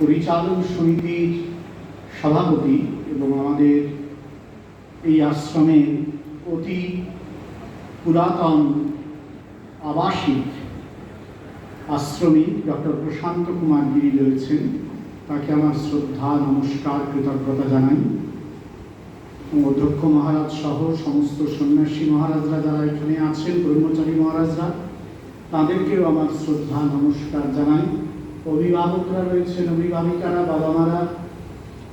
পরিচালন সমিতির সভাপতি এবং আমাদের এই আশ্রমের অতি পুরাতন আবাসিক আশ্রমিক ডক্টর প্রশান্ত কুমার গিরি রয়েছেন। তাকে আমার শ্রদ্ধা, নমস্কার, কৃতজ্ঞতা জানাই। অধ্যক্ষ মহারাজ সহ সমস্ত সন্ন্যাসী মহারাজরা যারা এখানে আছেন ব্রহ্মচারী মহারাজরা, তাদেরকেও আমার শ্রদ্ধা, নমস্কার জানাই। অভিভাবকরা রয়েছেন, অভিভাবিকারা বাবা মারা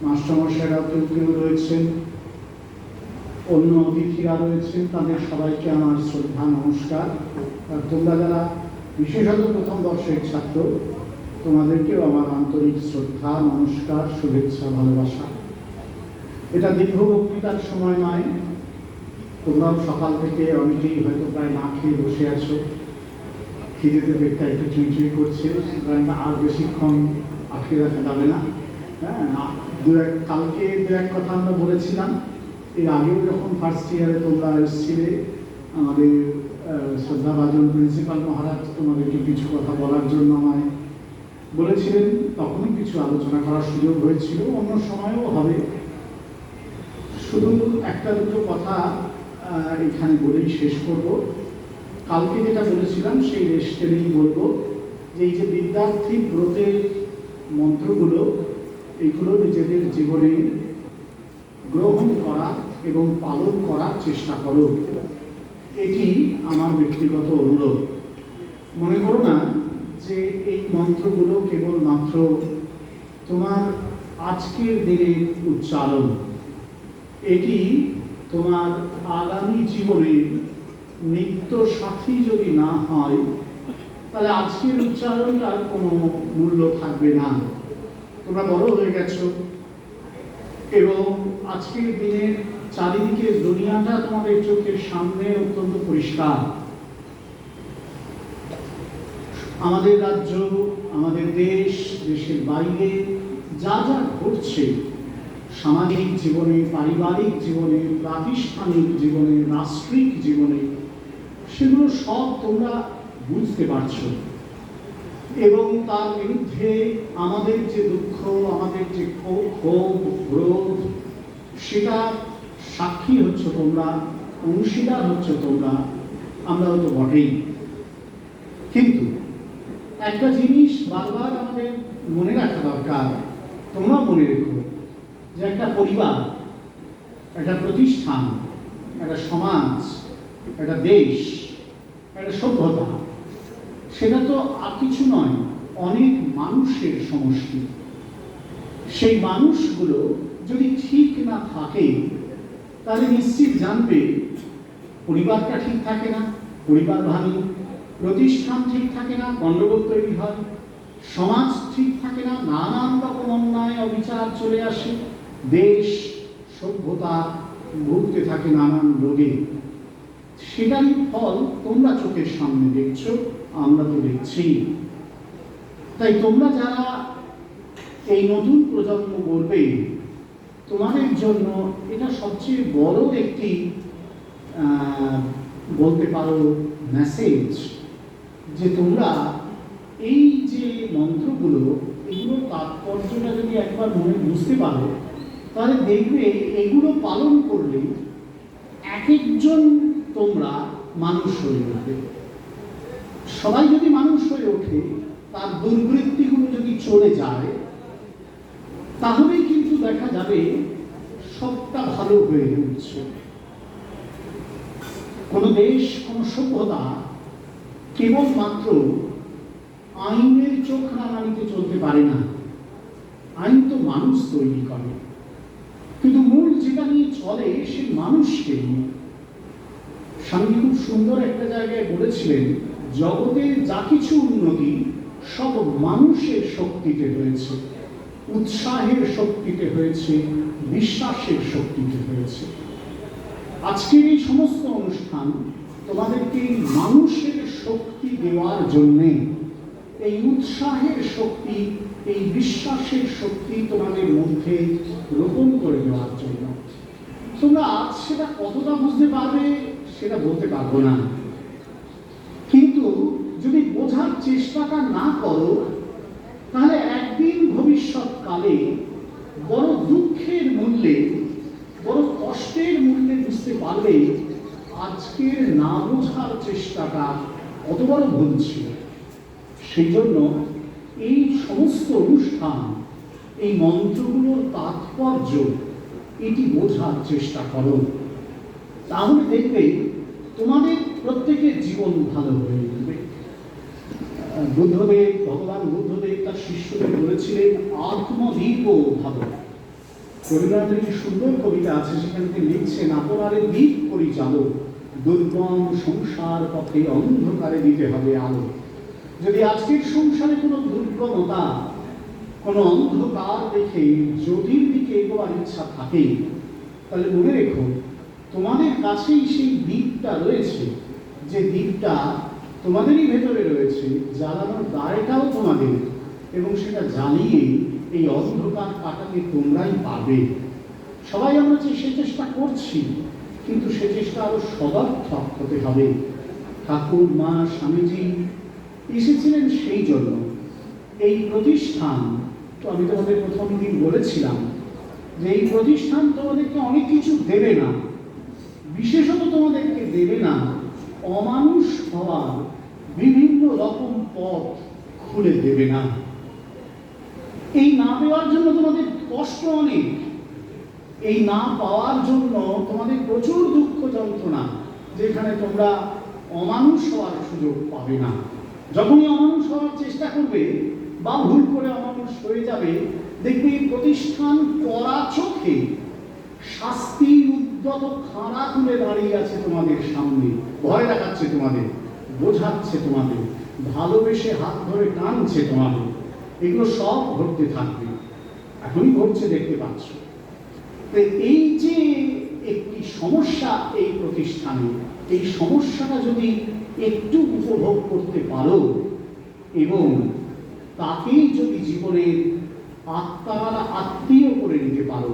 মাস্টারমশাইরা কেউ কেউ রয়েছেন, অন্য অতিথিরা রয়েছেন, তাদের সবাইকে আমার শ্রদ্ধা, নমস্কার। আর তোমরা যারা বিশেষত প্রথম বর্ষের ছাত্র, তোমাদেরকেও আমার আন্তরিক শ্রদ্ধা, নমস্কার, শুভেচ্ছা, ভালোবাসা। এটা দীর্ঘ বক্তৃতার সময় নয়। তোমরাও সকাল থেকে অনেকেই হয়তো প্রায় না খেয়ে বসে আছো। খিদেতে পেটটা একটু চুইচুই করছে আর বেশিক্ষণ আটকে রাখা যাবে না। হ্যাঁ দু এক, কালকে দু এক কথা আমরা বলেছিলাম, এর আগেও যখন ফার্স্ট ইয়ারে তোমরা এসেছিলে, আমাদের শ্রদ্ধাভাজন প্রিন্সিপাল মহারাজ তোমাদেরকে কিছু কথা বলার জন্য আমায় বলেছিলেন, তখনই কিছু আলোচনা করার সুযোগ হয়েছিল, অন্য সময়ও হবে। শুধু একটা দুটো কথা এখানে বলেই শেষ করব। কালকে যেটা বলেছিলাম, সেই রেস্টেলেই বলব যে এই যে বিদ্যার্থী ব্রতের মন্ত্রগুলো, এগুলো নিজেদের জীবনে গ্রহণ করা এবং পালন করার চেষ্টা করো। এটি আমার ব্যক্তিগত অনুরোধ। মনে করো না যে এই মন্ত্রগুলো কেবলমাত্র তোমার আজকের দিনের উচ্চারণ, এটি তোমার আগামী জীবনের নিত্য সাথী যদি না হয়, তাহলে আজকের উচ্চারণটার কোনো মূল্য থাকবে না। তোমরা বড় হয়ে গেছো। এবং আজকের দিনের চারিদিকে দুনিয়াটা তোমাদের চোখের সামনে অত্যন্ত পরিষ্কার। আমাদের রাজ্য, আমাদের দেশ, দেশের বাইরে যা যা ঘটছে সামাজিক জীবনে, পারিবারিক জীবনে, প্রাতিষ্ঠানিক জীবনে, রাষ্ট্রিক জীবনে, সেগুলো সব তোমরা বুঝতে পারছ। এবং তার বিরুদ্ধে আমাদের যে দুঃখ, আমাদের যে ক্ষো- ক্ষোভ, ক্রোধ সেটা সাক্ষী হচ্ছ তোমরা, অংশীদার হচ্ছ তোমরা, আমরাও তো বটেই। কিন্তু একটা জিনিস বারবার আমাদের মনে রাখা দরকার তোমরা মনে রেখো যে একটা পরিবার, একটা প্রতিষ্ঠান, একটা সমাজ, একটা দেশ, একটা সভ্যতা, সেটা তো আর কিছু নয়, অনেক মানুষের সমষ্টি। সেই মানুষগুলো যদি ঠিক না থাকে, তাহলে নিশ্চিত জানবে, পরিবারটা ঠিক থাকে না, পরিবার ভাঙে, প্রতিষ্ঠান ঠিক থাকে না, গণ্ডগোল তৈরি হয়, সমাজ ঠিক থাকে না, নানান রকম অন্যায় অবিচার চলে আসে। দেশ সভ্যতা ভুগতে থাকে নানান রোগে। সেটারই ফল তোমরা চোখের সামনে দেখছ, আমরা তো দেখছি। তাই তোমরা যারা এই নতুন প্রজন্ম গড়বে তোমাদের জন্য এটা সবচেয়ে বড় একটি বলতে পারো মেসেজ যে তোমরা এই যে মন্ত্রগুলো, এগুলোর তাৎপর্যটা যদি একবার মনে বুঝতে পারো তাহলে দেখবে এগুলো পালন করলে এক একজন তোমরা মানুষ হয়ে উঠবে সবাই যদি মানুষ হয়ে ওঠে, তার দুর্বৃত্তিগুলো যদি চলে যায়, তাহলেই কিন্তু দেখা যাবে সবটা ভালো হয়ে উঠছে। কোনো দেশ, কোনো সভ্যতা কেবলমাত্র আইনের চোখ রাঙানিতে চলতে পারে না। আইন তো মানুষ তৈরি করে কিন্তু মূল যেটা নিয়ে চলে সেই মানুষকে স্বামী খুব সুন্দর একটা জায়গায় বলেছিলেন জগতের যা কিছু উন্নতি, সব মানুষের শক্তিতে হয়েছে। উৎসাহের শক্তিতে হয়েছে, বিশ্বাসের শক্তিতে হয়েছে। আজকের এই সমস্ত অনুষ্ঠান তোমাদেরকে মানুষের শক্তি দেওয়ার জন্যে, এই উৎসাহের শক্তি, এই বিশ্বাসের শক্তি তোমাদের মধ্যে রোপণ করে দেওয়ার জন্য। তোমরা আজ সেটা কতটা বুঝতে পারবে, সেটা বলতে পারব না। কিন্তু যদি বোঝার চেষ্টাটা না করো, তাহলে একদিন ভবিষ্যৎকালে বড় দুঃখের মূল্যে, বড় কষ্টের মূল্যে বুঝতে পারলে আজকের না বোঝার চেষ্টাটা কত বড় ভুল ছিল। সেই জন্য এই সমস্ত অনুষ্ঠান, এই মন্ত্রগুলোর তাৎপর্য এটি বোঝার চেষ্টা করো। তাহলে দেখবে তোমাদের প্রত্যেকের জীবন ভালো হয়ে যাবে। বুদ্ধদেব, ভগবান বুদ্ধদেব তার শিষ্যদের বলেছিলেন আত্মদীপ ভালো। রবীন্দ্রনাথের একটি সুন্দর কবিতা আছে, সেখানে তিনি লিখছেন, আপনারে দ্বীপ পরিচালক দুর্গম সংসার পথে অন্ধকারে দিতে হবে আলো। যদি আজকের সংসারে কোনো দুর্গমতা কোনো অন্ধকার দেখে জ্যোতির দিকে এগোয়ার ইচ্ছা থাকে, তাহলে মনে রেখো, তোমাদের কাছেই সেই দ্বীপটা রয়েছে, যে দ্বীপটা তোমাদেরই ভেতরে রয়েছে, জ্বালানোর দায়টাও তোমাদের, এবং সেটা জ্বালিয়ে এই অন্ধকার কাটাতে তোমরাই পাবে। সবাই আমরা যে সে চেষ্টা করছি, কিন্তু সে চেষ্টা আরও সদর্থক হতে হবে। ঠাকুর, মা, স্বামীজি এসেছিলেন সেই জন্য। এই প্রতিষ্ঠান তো আমি তোমাদের প্রথম দিন বলেছিলাম যে এই প্রতিষ্ঠান তোমাদেরকে অনেক কিছু দেবে না। বিশেষত তোমাদেরকে দেবে না। অমানুষ হওয়ার বিভিন্ন রকম পথ খুলে দেবে না। এই না দেওয়ার জন্য তোমাদের কষ্ট অনেক। এই না পাওয়ার জন্য তোমাদের প্রচুর দুঃখ যন্ত্রণা, যেখানে তোমরা অমানুষ হওয়ার সুযোগ পাবে না। যখনই অমানুষ হওয়ার চেষ্টা করবে বা ভুল করে অমানুষ হয়ে যাবে, দেখবে প্রতিষ্ঠান করা চোখে শাস্তির উদ্যত খাড়া তুলে দাঁড়িয়ে আছে তোমাদের সামনে, ভয় দেখাচ্ছে তোমাদের, বোঝাচ্ছে তোমাদের, ভালোবেসে হাত ধরে টানছে তোমাদের, এগুলো সব ঘটতে থাকবে, এখনই ঘটছে দেখতে পাচ্ছ। এই যে একটি সমস্যা এই প্রতিষ্ঠানে, এই সমস্যাটা যদি একটু উপভোগ করতে পারো, এবং তাকেই যদি জীবনের আত্মার আত্মীয় করে নিতে পারো,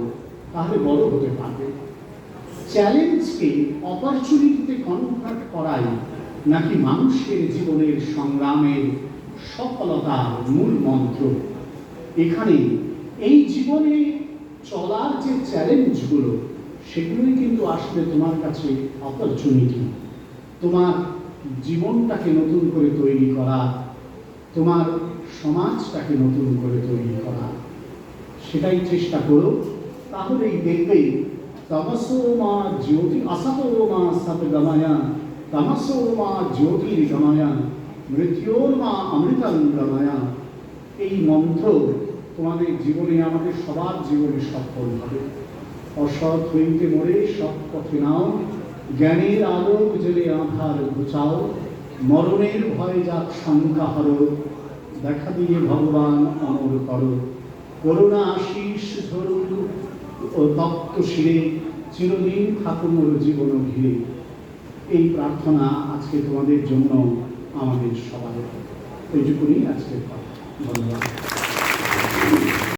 তাহলে বড় হতে পারবে। চ্যালেঞ্জকে অপরচুনিটিতে কনভার্ট করাই নাকি মানুষের জীবনের সংগ্রামের সফলতার মূল মন্ত্র? এখানে এই জীবনে চলার যে চ্যালেঞ্জগুলো সেগুলোই কিন্তু আসলে তোমার কাছে অপরচুনিটি তোমার জীবনটাকে নতুন করে তৈরি করা তোমার সমাজটাকে নতুন করে তৈরি করা। সেটাই চেষ্টা করো। তাহলেই দেখবে, তমসো মা জ্যোতি, আসতো মা সত গমায়া, তমসো মা জ্যোতির গমায়া, মৃত্যুর মা অমৃতং গমায়া। এই মন্ত্র তোমাদের জীবনে, আমাদের সবার জীবনে সফল হবে। অসৎ হইতে মরে সৎ পথে নাও, জ্ঞানের আলোক জেলে আধার ঘুচাও। মরণের ভয়ে যাক শঙ্কা হর, দেখা দিয়ে ভগবান অমর কর। করুণা আশিস ধরুন তপ্ত শিরে, চিরদিন ঠাকুর জীবন ঘিরে। এই প্রার্থনা আজকে তোমাদের জন্য আমাদের সবার এইটুকুনি আজকের কথা। ধন্যবাদ।